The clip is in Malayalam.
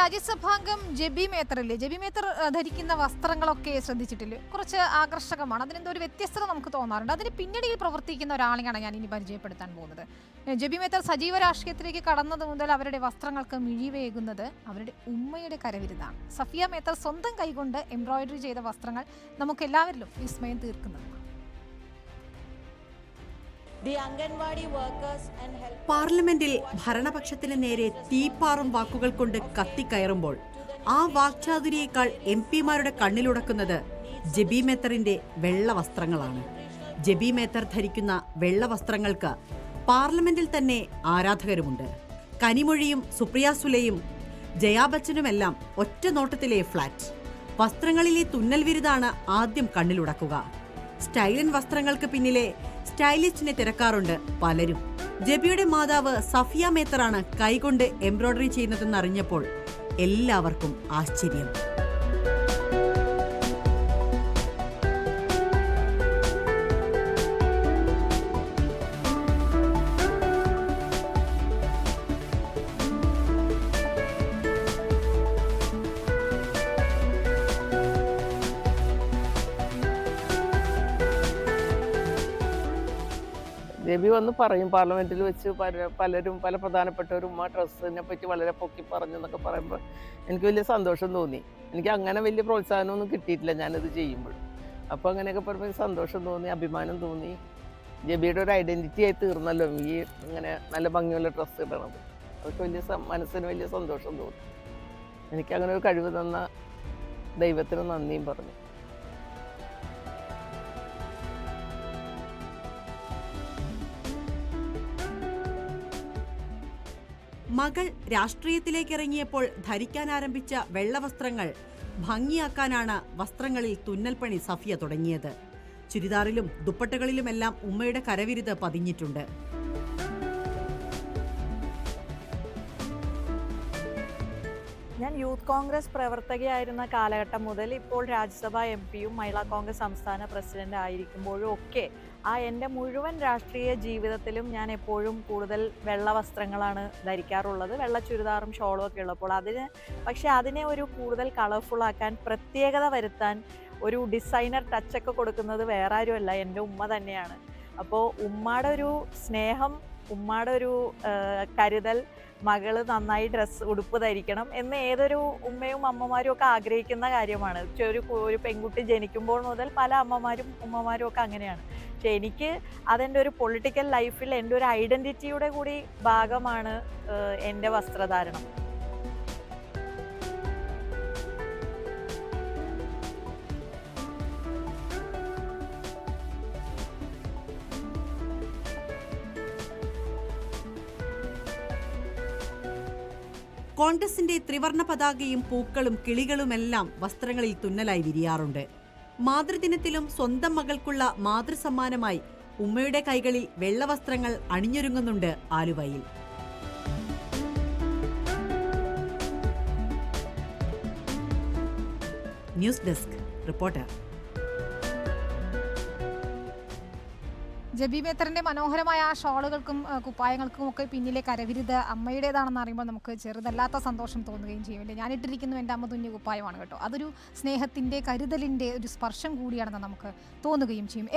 രാജ്യസഭാംഗം ജെബി മേത്തറില്ലേ? ജെബി മേത്തർ ധരിക്കുന്ന വസ്ത്രങ്ങളൊക്കെ ശ്രദ്ധിച്ചിട്ടില്ലേ? കുറച്ച് ആകർഷകമാണ്. അതിനെന്തോ ഒരു വ്യത്യസ്തത നമുക്ക് തോന്നാറുണ്ട്. അതിന് പിന്നണിയിൽ പ്രവർത്തിക്കുന്ന ഒരാളെയാണ് ഞാൻ ഇനി പരിചയപ്പെടുത്താൻ പോകുന്നത്. ജെബി മേത്തർ സജീവ രാഷ്ട്രീയത്തിലേക്ക് കടന്നത് മുതൽ അവരുടെ വസ്ത്രങ്ങൾക്ക് മിഴിവേകുന്നത് അവരുടെ ഉമ്മയുടെ കരവിരുതാണ് സഫിയ മേത്തർ സ്വന്തം കൈകൊണ്ട് എംബ്രോയിഡറി ചെയ്ത വസ്ത്രങ്ങൾ നമുക്ക് എല്ലാവരിലും വിസ്മയം തീർക്കുന്നതാണ്. പാർലമെന്റിൽ ഭരണപക്ഷത്തിന് നേരെ തീപ്പാറും വാക്കുകൾ കൊണ്ട് കത്തിക്കയറുമ്പോൾ ആ വാക്ചാതുരിയേക്കാൾ എം പിമാരുടെ കണ്ണിലുടക്കുന്നത് ജബി മേത്തറിന്റെ വെള്ള വസ്ത്രങ്ങളാണ് ജെബി മേത്തർ ധരിക്കുന്ന വെള്ള വസ്ത്രങ്ങൾക്ക് പാർലമെന്റിൽ തന്നെ ആരാധകരുമുണ്ട്. കനിമൊഴിയും സുപ്രിയ സുലയും ജയാ ബച്ചനുമെല്ലാം ഒറ്റ നോട്ടത്തിലെ ഫ്ലാറ്റ്. വസ്ത്രങ്ങളിലെ തുന്നൽ വിരുദാണ് ആദ്യം കണ്ണിലുടക്കുക സ്റ്റൈലൻ വസ്ത്രങ്ങൾക്ക് പിന്നിലെ സ്റ്റൈലിസ്റ്റിനെ തിരക്കാറുണ്ട് പലരും. ജബിയുടെ മാതാവ് സഫിയ മേത്തറാണ് കൈകൊണ്ട് എംബ്രോയ്ഡറി ചെയ്യുന്നതെന്ന് അറിഞ്ഞപ്പോൾ എല്ലാവർക്കും ആശ്ചര്യം. രവി വന്ന് പറയും പാർലമെന്റിൽ വെച്ച് പല പലരും പല പ്രധാനപ്പെട്ടവരും ആ ഡ്രസ്സിനെ പറ്റി വളരെ പൊക്കി പറഞ്ഞു എന്നൊക്കെ പറയുമ്പോൾ എനിക്ക് വലിയ സന്തോഷം തോന്നി. എനിക്ക് അങ്ങനെ വലിയ പ്രോത്സാഹനമൊന്നും കിട്ടിയിട്ടില്ല ഞാനത് ചെയ്യുമ്പോൾ. അപ്പോൾ അങ്ങനെയൊക്കെ പറയുമ്പോൾ സന്തോഷം തോന്നി അഭിമാനം തോന്നി. ജബിയുടെ ഒരു ഐഡന്റിറ്റി ആയി തീർന്നല്ലോ ഈ ഇങ്ങനെ നല്ല ഭംഗിയുള്ള ഡ്രസ്സ് ഇടണത്. അതൊക്കെ വലിയ മനസ്സിന് വലിയ സന്തോഷം തോന്നി. എനിക്ക് അങ്ങനെ ഒരു കഴിവ് തന്ന ദൈവത്തിന് നന്ദിയും പറഞ്ഞു. മകൾ രാഷ്ട്രീയത്തിലേക്ക് ഇറങ്ങിയപ്പോൾ ധരിക്കാൻ ആരംഭിച്ച വെള്ളവസ്ത്രങ്ങൾ ഭംഗിയാക്കാനാണ് വസ്ത്രങ്ങളിൽ തുന്നൽപ്പണി സഫിയ തുടങ്ങിയത്. ചുരിദാറിലും ദുപ്പട്ടകളിലുമെല്ലാം ഉമ്മയുടെ കരവിരുത് പതിഞ്ഞിട്ടുണ്ട്. ഞാൻ യൂത്ത് കോൺഗ്രസ് പ്രവർത്തകയായിരുന്ന കാലഘട്ടം മുതൽ ഇപ്പോൾ രാജ്യസഭാ എം പിയും മഹിളാ കോൺഗ്രസ് സംസ്ഥാന പ്രസിഡന്റ് ആയിരിക്കുമ്പോഴും ഒക്കെ ആ എന്റെ മുഴുവൻ രാഷ്ട്രീയ ജീവിതത്തിലും ഞാൻ എപ്പോഴും കൂടുതൽ വെള്ള വസ്ത്രങ്ങളാണ് ധരിക്കാറുള്ളത്. വെള്ള ചുരിദാറും ഷോളും ഒക്കെ ഉള്ളപ്പോൾ അതിന് പക്ഷേ അതിനെ ഒരു കൂടുതൽ കളർഫുൾ ആക്കാൻ പ്രത്യേകത വരുത്താൻ ഒരു ഡിസൈനർ ടച്ചൊക്കെ കൊടുക്കുന്നത് വേറെ ആരുമല്ല എന്റെ ഉമ്മ തന്നെയാണ്. അപ്പോൾ ഉമ്മയുടെ ഒരു സ്നേഹം ഉമ്മയുടെ ഒരു കരുതൽ മകൾ നന്നായി ഡ്രസ്സ് ഉടുപ്പ് ധരിക്കണം എന്ന് ഏതൊരു ഉമ്മയും അമ്മമാരും ഒക്കെ ആഗ്രഹിക്കുന്ന കാര്യമാണ്. ഒരു ഒരു പെൺകുട്ടി ജനിക്കുമ്പോൾ മുതൽ പല അമ്മമാരും ഉമ്മമാരും ഒക്കെ അങ്ങനെയാണ്. പക്ഷെ എനിക്ക് അതെന്റെ ഒരു പൊളിറ്റിക്കൽ ലൈഫിൽ എന്റെ ഒരു ഐഡന്റിറ്റിയുടെ കൂടി ഭാഗമാണ് എന്റെ വസ്ത്രധാരണം. കോൺഗ്രസിന്റെ ത്രിവർണ പതാകയും പൂക്കളും കിളികളുമെല്ലാം വസ്ത്രങ്ങളിൽ തുന്നലായി വിരിയാറുണ്ട്. മാതൃദിനത്തിലും സ്വന്തം മകൾക്കുള്ള മാതൃസമ്മാനമായി ഉമ്മയുടെ കൈകളിൽ വെള്ളവസ്ത്രങ്ങൾ അണിഞ്ഞൊരുങ്ങുന്നുണ്ട് ആലുവയിൽ. ന്യൂസ് ഡെസ്ക് റിപ്പോർട്ടർ ജബി മേത്തറിന്റെ മനോഹരമായ ആ ഷോളുകൾക്കും കുപ്പായങ്ങൾക്കും ഒക്കെ പിന്നിലെ കരവിരുത് അമ്മയുടേതാണെന്ന് അറിയുമ്പോൾ നമുക്ക് ചെറുതല്ലാത്ത സന്തോഷം തോന്നുകയും ചെയ്യും അല്ലേ ഞാൻ ഇട്ടിരിക്കുന്നു എന്റെ അമ്മ തുന്നിയ കുപ്പായമാണ് കേട്ടോ. അതൊരു സ്നേഹത്തിന്റെ കരുതലിന്റെ ഒരു സ്പർശം കൂടിയാണെന്ന് നമുക്ക് തോന്നുകയും ചെയ്യും.